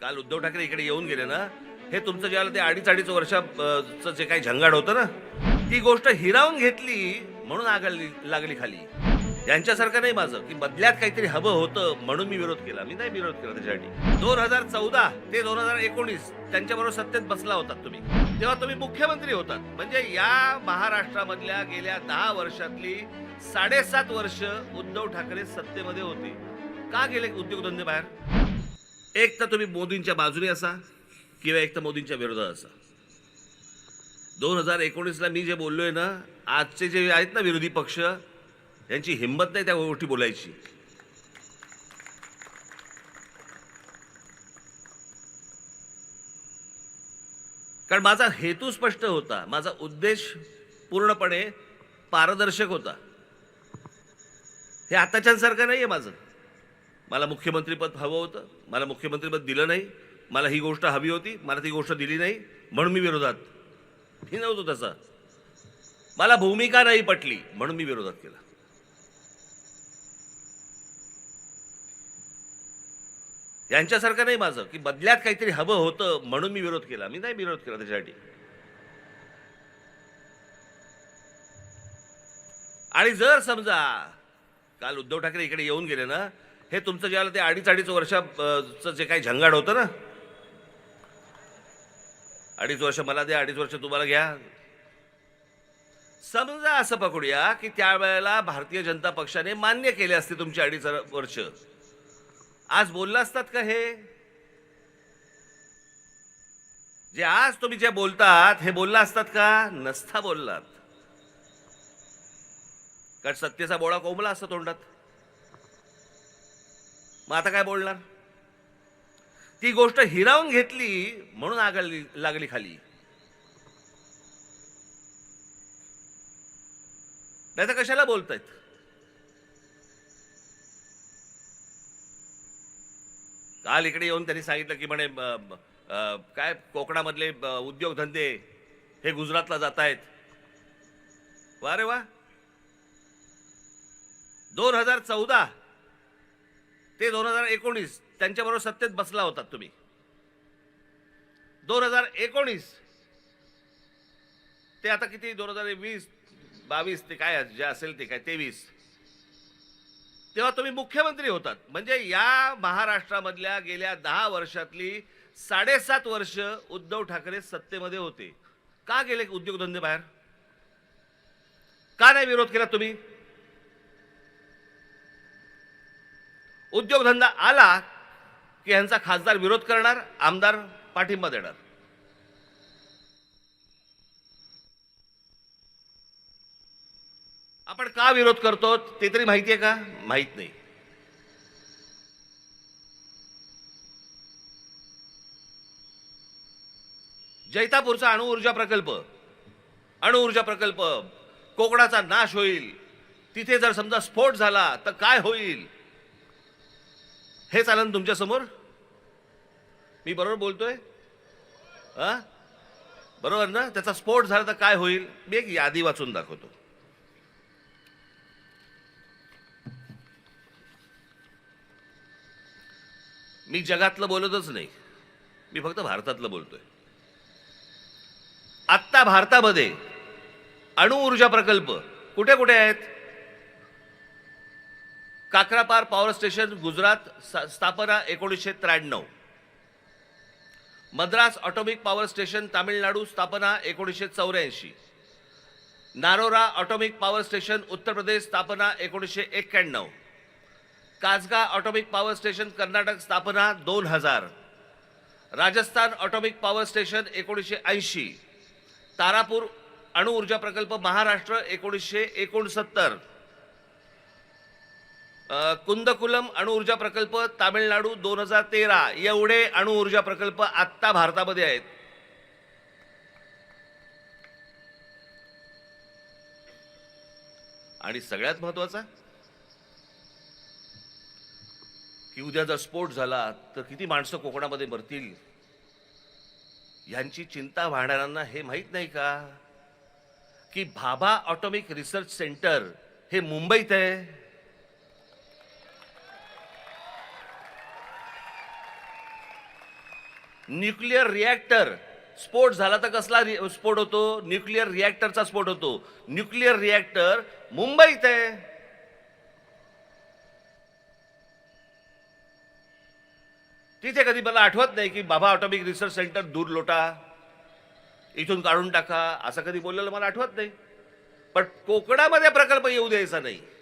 काल उद्धव ठाकरे इकडे येऊन गेले ना हे तुमचं ज्याला ते अडीच अडीच वर्षाचं जे काही झंगाड होतं ना ती गोष्ट हिरावून घेतली म्हणून आगली लागली खाली. यांच्यासारखं नाही माझं की बदल्यात काहीतरी हवं होतं म्हणून मी विरोध केला. मी नाही विरोध केला त्याच्यासाठी. दोन हजार चौदा ते दोन हजार एकोणीस त्यांच्याबरोबर सत्तेत बसला होतात तुम्ही. तेव्हा तुम्ही मुख्यमंत्री होतात. म्हणजे या महाराष्ट्रामधल्या गेल्या दहा वर्षातली साडेसात वर्ष उद्धव ठाकरे सत्तेमध्ये होते. का गेले उद्योगधंदे बाहेर? एक तर तुम्ही मोदींच्या बाजूने असा किंवा एक तर मोदींच्या विरोधात असा. दोन हजार एकोणीसला मी जे बोललोय ना आजचे जे आहेत ना विरोधी पक्ष यांची हिंमत नाही त्या गोष्टी बोलायची. कारण माझा हेतू स्पष्ट होता. माझा उद्देश पूर्णपणे पारदर्शक होता. हे आताच्यासारखं नाही आहे माझं. मला मुख्यमंत्रीपद हवं होतं. मला मुख्यमंत्रीपद दिलं नाही. मला ही गोष्ट हवी होती. मला ती गोष्ट दिली नाही. म्हणून मी विरोधात हे नव्हतो तसा. मला भूमिका नाही पटली. म्हणून मी विरोधात केला. यांच्यासारखं नाही माझं. की बदल्यात काहीतरी हवं होतं म्हणून मी विरोध केला. मी नाही विरोध केला त्याच्यासाठी. आणि जर समजा काल उद्धव ठाकरे इकडे येऊन गेले ना हे तुमचं ज्याला ते अडीच अडीच वर्षाचं जे काही झंगाड होतं ना? अडीच वर्ष मला द्या अडीच वर्ष तुम्हाला घ्या. समजा असं पकडूया की त्यावेळेला भारतीय जनता पक्षाने मान्य केले असते तुमची अडीच वर्ष. आज बोलला असतात का हे? जे आज तुम्ही जे बोलतात हे बोलला असतात का? नसता बोललात. कारण सत्तेचा बोळा कोंबला असतो तोंडात. मग आता काय बोलणार? ती गोष्ट हिरावून घेतली म्हणून आगली लागली खाली. नाही तर कशाला बोलतायत? काल इकडे येऊन त्यांनी सांगितलं की म्हणे काय कोकणामधले उद्योगधंदे हे गुजरातला जात आहेत वा रे वा दोन हजार चौदा ते दोन हजार एकोणीस त्यांच्याबरोबर सत्तेत बसला होता तुम्ही. दोन हजार एकोणीस. ते आता किती? दोन हजार वीस बावीस ते काय जे असेल ते काय तेवीस. तेव्हा तुम्ही मुख्यमंत्री होतात. म्हणजे या महाराष्ट्रामधल्या गेल्या दहा वर्षातली साडेसात वर्ष उद्धव ठाकरे सत्तेमध्ये होते. का गेले उद्योगधंदे बाहेर? का नाही विरोध केला तुम्ही? उद्योगधंदा आला की यांचा खासदार विरोध करणार आमदार पाठिंबा देणार. आपण का विरोध करतो ते तरी माहिती आहे का? माहीत नाही. जैतापूरचा अणुऊर्जा प्रकल्प अणुऊर्जा प्रकल्प कोकणाचा नाश होईल. तिथे जर समजा स्फोट झाला तर काय होईल? हे चालन तुमच्यासमोर मी बरोबर बोलतोय? हां? बरोबर ना? त्याचा स्फोट झाला तर काय होईल? मी एक यादी वाचून दाखवतो. मी जगातलं बोलतच नाही. मी फक्त भारतातलं बोलतोय. आत्ता भारतामध्ये अणुऊर्जा प्रकल्प कुठे कुठे आहेत? काकरापार पॉवर स्टेशन गुजरात स्थापना एकोणीसशे त्र्याण्णव. Madras atomic power station Tamil Nadu स्थापना एकोणीसशे चौऱ्याऐंशी. नारोरा atomic power station Uttar Pradesh स्थापना एकोणीसशे एक्क्याण्णव. काजगा ऑटोमिक पॉवर स्टेशन कर्नाटक स्थापना दोन हजार. राजस्थान ऑटोमिक पॉवर स्टेशन एकोणीसशे ऐंशी. तारापूर अणुऊर्जा प्रकल्प महाराष्ट्र एकोणीसशे एकोणसत्तर. कुंदकुलम अणुऊर्जा प्रकल्प तामिळनाडू दोन हजार तेरा. एवढे अणुऊर्जा प्रकल्प आत्ता भारतामध्ये आहेत. आणि सगळ्यात महत्त्वाचा? की उद्या जर स्फोट झाला तर किती माणसं कोकणामध्ये मरतील? यांची चिंता वाहणाऱ्यांना हे माहीत नाही का? की भाभा ऑटोमिक रिसर्च सेंटर हे मुंबईत आहे. न्यूक्लिअर रिॲक्टर स्फोट झाला तर कसला रि- स्फोट होतो? न्यूक्लिअर रिॲक्टरचा स्फोट होतो. न्यूक्लिअर रिॲक्टर मुंबईत आहे. तिथे कधी मला आठवत नाही की बाबा ऑटॉमिक रिसर्च सेंटर दूर लोटा. इथून काढून टाका. असं कधी बोललेलं मला आठवत नाही. पण कोकणामध्ये प्रकल्प येऊ द्यायचा नाही.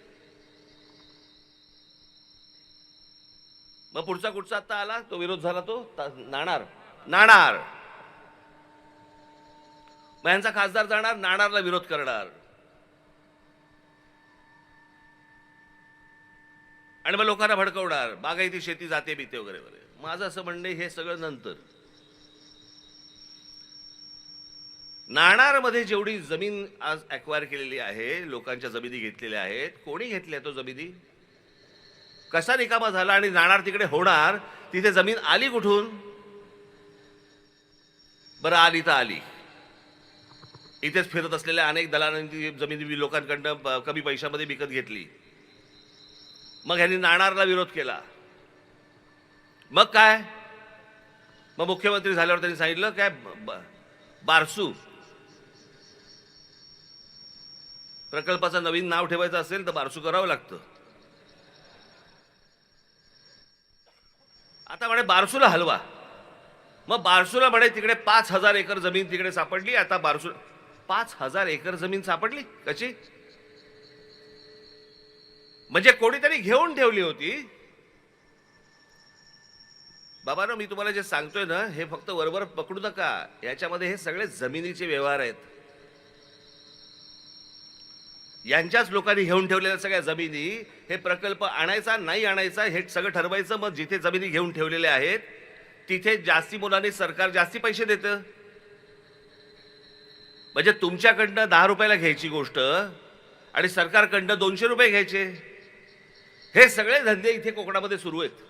मग पुढचा कुठचा आता आला? तो विरोध झाला तो? नाणार. नाणार. मग यांचा खासदार जाणार नाणारला विरोध करणार. आणि मग लोकांना भडकवणार. बागायती शेती जाते बीते वगैरे वगैरे. माझं असं म्हणणे हे सगळं नंतर. नाणारमध्ये जेवढी जमीन आज अक्वायर केलेली आहे लोकांच्या जमिनी घेतलेल्या आहेत कोणी घेतल्या तो जमिनी? कसा रिकामा झाला आणि नाणार तिकडे होणार तिथे जमीन आली कुठून? बरं आली तर आली. इथेच फिरत असलेल्या अनेक दलालांनी ती जमीन लोकांकडनं कमी पैशामध्ये विकत घेतली. मग ह्यांनी नाणारला विरोध केला. मग काय? मग मुख्यमंत्री झाल्यावर त्यांनी सांगितलं काय बारसू. प्रकल्पाचं नवीन नाव ठेवायचं असेल तर बारसू करावं लागतं. आता म्हणे बारसूला हलवा. मग बारसूला म्हणे तिकडे पाच हजार एकर जमीन तिकडे सापडली आता बारसू पाच हजार एकर जमीन सापडली? कशी? म्हणजे कोणीतरी घेऊन ठेवली होती. बाबा मी तुम्हाला जे सांगतोय ना हे फक्त वरवर पकडू नका. याच्यामध्ये हे सगळे जमिनीचे व्यवहार आहेत. यांच्याच लोकांनी घेऊन ठेवलेल्या सगळ्या जमिनी हे प्रकल्प आणायचा नाही आणायचा हे सगळं ठरवायचं मग जिथे जमिनी घेऊन ठेवलेल्या आहेत तिथे जास्ती मुलांनी सरकार जास्ती पैसे देतं. म्हणजे तुमच्याकडनं दहा रुपयाला घ्यायची गोष्ट आणि सरकारकडनं दोनशे रुपये घ्यायचे. हे सगळे धंदे इथे कोकणामध्ये सुरू आहेत.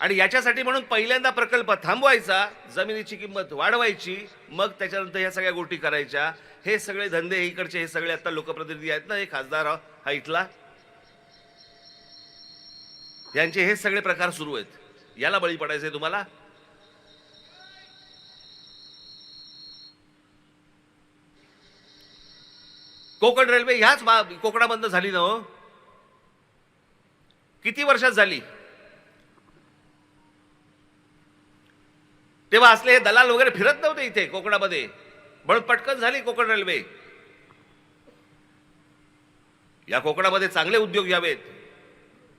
आणि याच्यासाठी म्हणून पहिल्यांदा प्रकल्प थांबवायचा जमिनीची किंमत वाढवायची मग त्याच्यानंतर ह्या सगळ्या गोष्टी करायच्या. हे सगळे धंदे इकडचे हे सगळे आता लोकप्रतिनिधी आहेत ना हे खासदार हा इथला. यांचे हे सगळे प्रकार सुरू आहेत. याला बळी पडायचंय तुम्हाला? कोकण रेल्वे ह्याच कोकणामधन झाली ना हो? किती वर्षात झाली? तेव्हा असले हे दलाल वगैरे फिरत नव्हते इथे कोकणामध्ये. म्हणून पटकन झाली कोकण रेल्वे. या कोकणामध्ये चांगले उद्योग यावेत.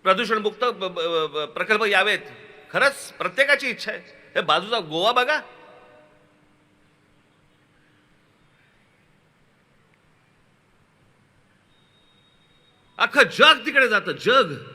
प्रदूषणमुक्त प्रकल्प यावेत. खरंच प्रत्येकाची इच्छा आहे. हे बाजूचा गोवा बघा. अख्खं जग तिकडे जातं. जग.